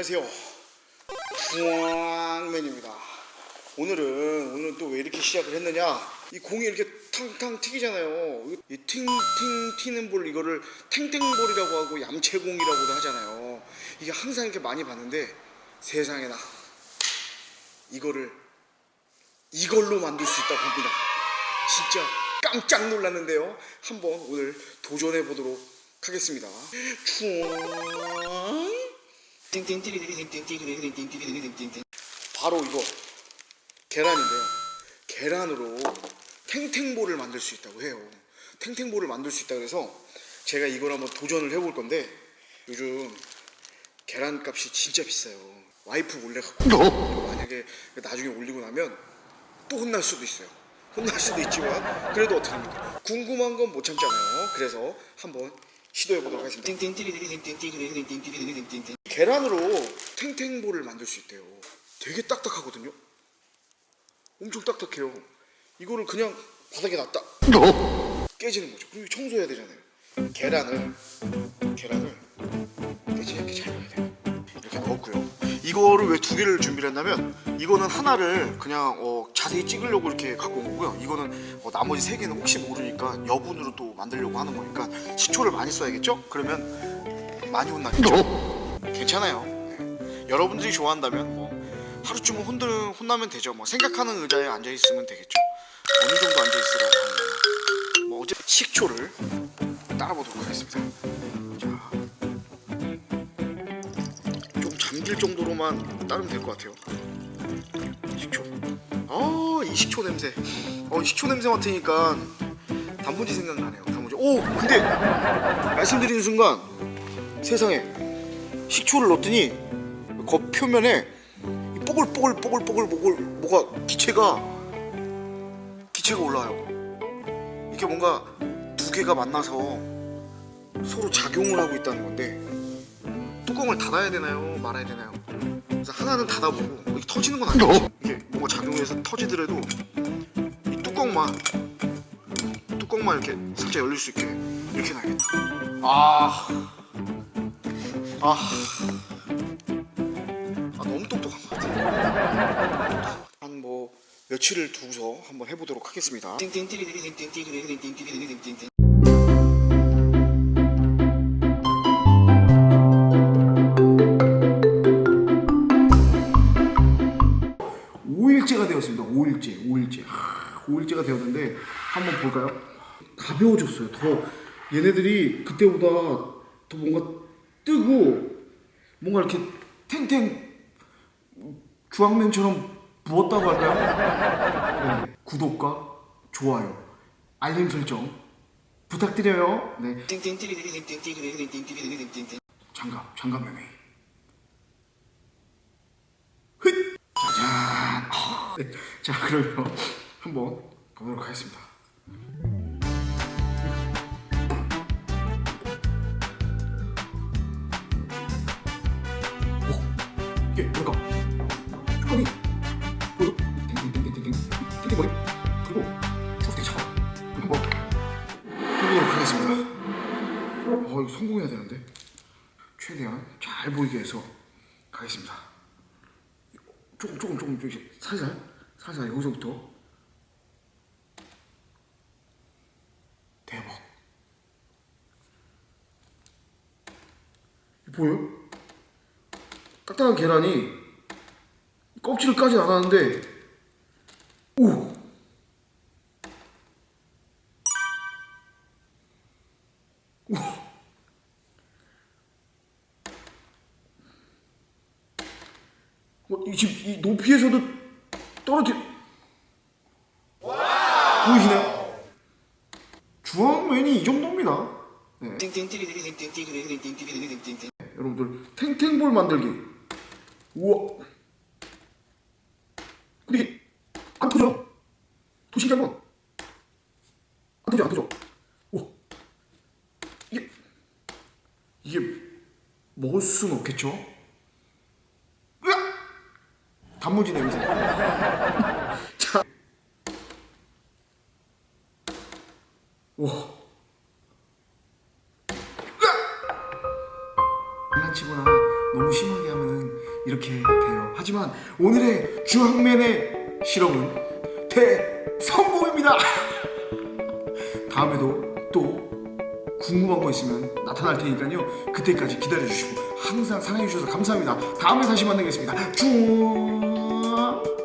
안녕하세요. 중앙맨입니다. 오늘은 오늘 또 왜 이렇게 시작을 했느냐? 이 공이 이렇게 탕탕 튀기잖아요. 이 팅팅 튀는 볼 이거를 탱탱볼이라고 하고 얌체공이라고도 하잖아요. 이게 항상 이렇게 많이 봤는데 세상에나 이거를 이걸로 만들 수 있다고 합니다. 진짜 깜짝 놀랐는데요. 한번 오늘 도전해 보도록 하겠습니다. 충 바로 이거 계란인데요. 계란으로 탱탱볼을 만들 수 있다고 해요. 탱탱볼을 만들 수 있다 그래서 제가 이걸 한번 도전을 해볼 건데 요즘 계란 값이 진짜 비싸요. 와이프 몰래 갖고 만약에 나중에 올리고 나면 또 혼날 수도 있어요. 혼날 수도 있지만 그래도 어떡합니까? 궁금한 건 못 참잖아요. 그래서 한번 시도해 보도록 하겠습니다. 계란으로 탱탱볼을 만들 수 있대요. 되게 딱딱하거든요. 엄청 딱딱해요. 이거를 그냥 바닥에 놨다 깨지는 거죠. 그리고 청소해야 되잖아요. 계란을 계란을 깨지지 않게 잘 넣어야 돼요. 이렇게 넣었고요. 이거를 왜 두 개를 준비를 했냐면 이거는 하나를 그냥 어, 자세히 찍으려고 이렇게 갖고 온 거고요. 이거는 어, 나머지 세 개는 혹시 모르니까 여분으로 또 만들려고 하는 거니까 식초를 많이 써야겠죠? 그러면 많이 혼나겠죠? 괜찮아요. 네. 여러분들이 좋아한다면 뭐 하루쯤은 혼들, 혼나면 되죠. 뭐 생각하는 의자에 앉아 있으면 되겠죠. 어느 정도 앉아 있으라고 하는 거예요. 뭐 어제 식초를 따라보도록 하겠습니다. 자, 좀 잠길 정도로만 따르면 될 것 같아요. 식초. 아, 이 식초 냄새. 어, 이 식초 냄새 맡으니까 단무지 생각나네요. 단무지. 오, 근데 말씀드리는 순간 세상에 식초를 넣었더니 겉 표면에 이 뽀글뽀글 뽀글뽀글 뽀글 뭐가 기체가 기체가 올라요. 이게 뭔가 두 개가 만나서 서로 작용을 하고 있다는 건데 뚜껑을 닫아야 되나요? 말아야 되나요? 그래서 하나는 닫아보고 이게 터지는 건 아니겠지? 이게 뭔가 작용해서 터지더라도 이 뚜껑만 뚜껑만 이렇게 살짝 열릴 수 있게 이렇게 놔야겠다. 아, 아, 아 너무 똑똑한 것 같아. 한 뭐 며칠을 두고서 한번 해보도록 하겠습니다. 오일째가 되었습니다. 오일째오일째오일째가 되었는데 한번 볼까요? 가벼워졌어요. 더 얘네들이 그때보다 더 뭔가 뜨고 뭔가 이렇게 탱탱 주황면처럼 부었다고 할까요? 네. 구독과 좋아요, 알림 설정 부탁드려요. 네. 장갑, 장갑 매매. 헥! 짜잔. 아, 네. 자, 그러면 한번 가보도록 하겠습니다. 쭈꾸미. 보여? 땡땡땡땡땡땡. 땡땡머리. 그리고 초록색 차가. 한번 해보도록 하겠습니다. 어, 이거 성공해야 되는데. 최대한 잘 보이게 해서 가겠습니다. 조금 조금 조금 조금 살살 살살 여기서부터 대박 보여? 딱딱한 계란이 껍질을 까진 않았는데 오 뭐, 이 지금 이 높이에서도 떨어지 보이시나요? 주황맨이 이 정도입니다. 네. 여러분들 탱탱볼 만들기. 우와. 근데 이게 안 터져. 더 신기한 건. 안 터져 안 터져. 우와. 이게 이게 먹을 수는 없겠죠? 으악! 단무지 냄새. 자. 와. 장난치거나 너무 심하게 하면은 이렇게 돼요. 하지만 오늘의 주황맨의 실험은 대성공입니다. 다음에도 또 궁금한 거 있으면 나타날 테니까요. 그때까지 기다려 주시고 항상 사랑해 주셔서 감사합니다. 다음에 다시 만나겠습니다. 쭉.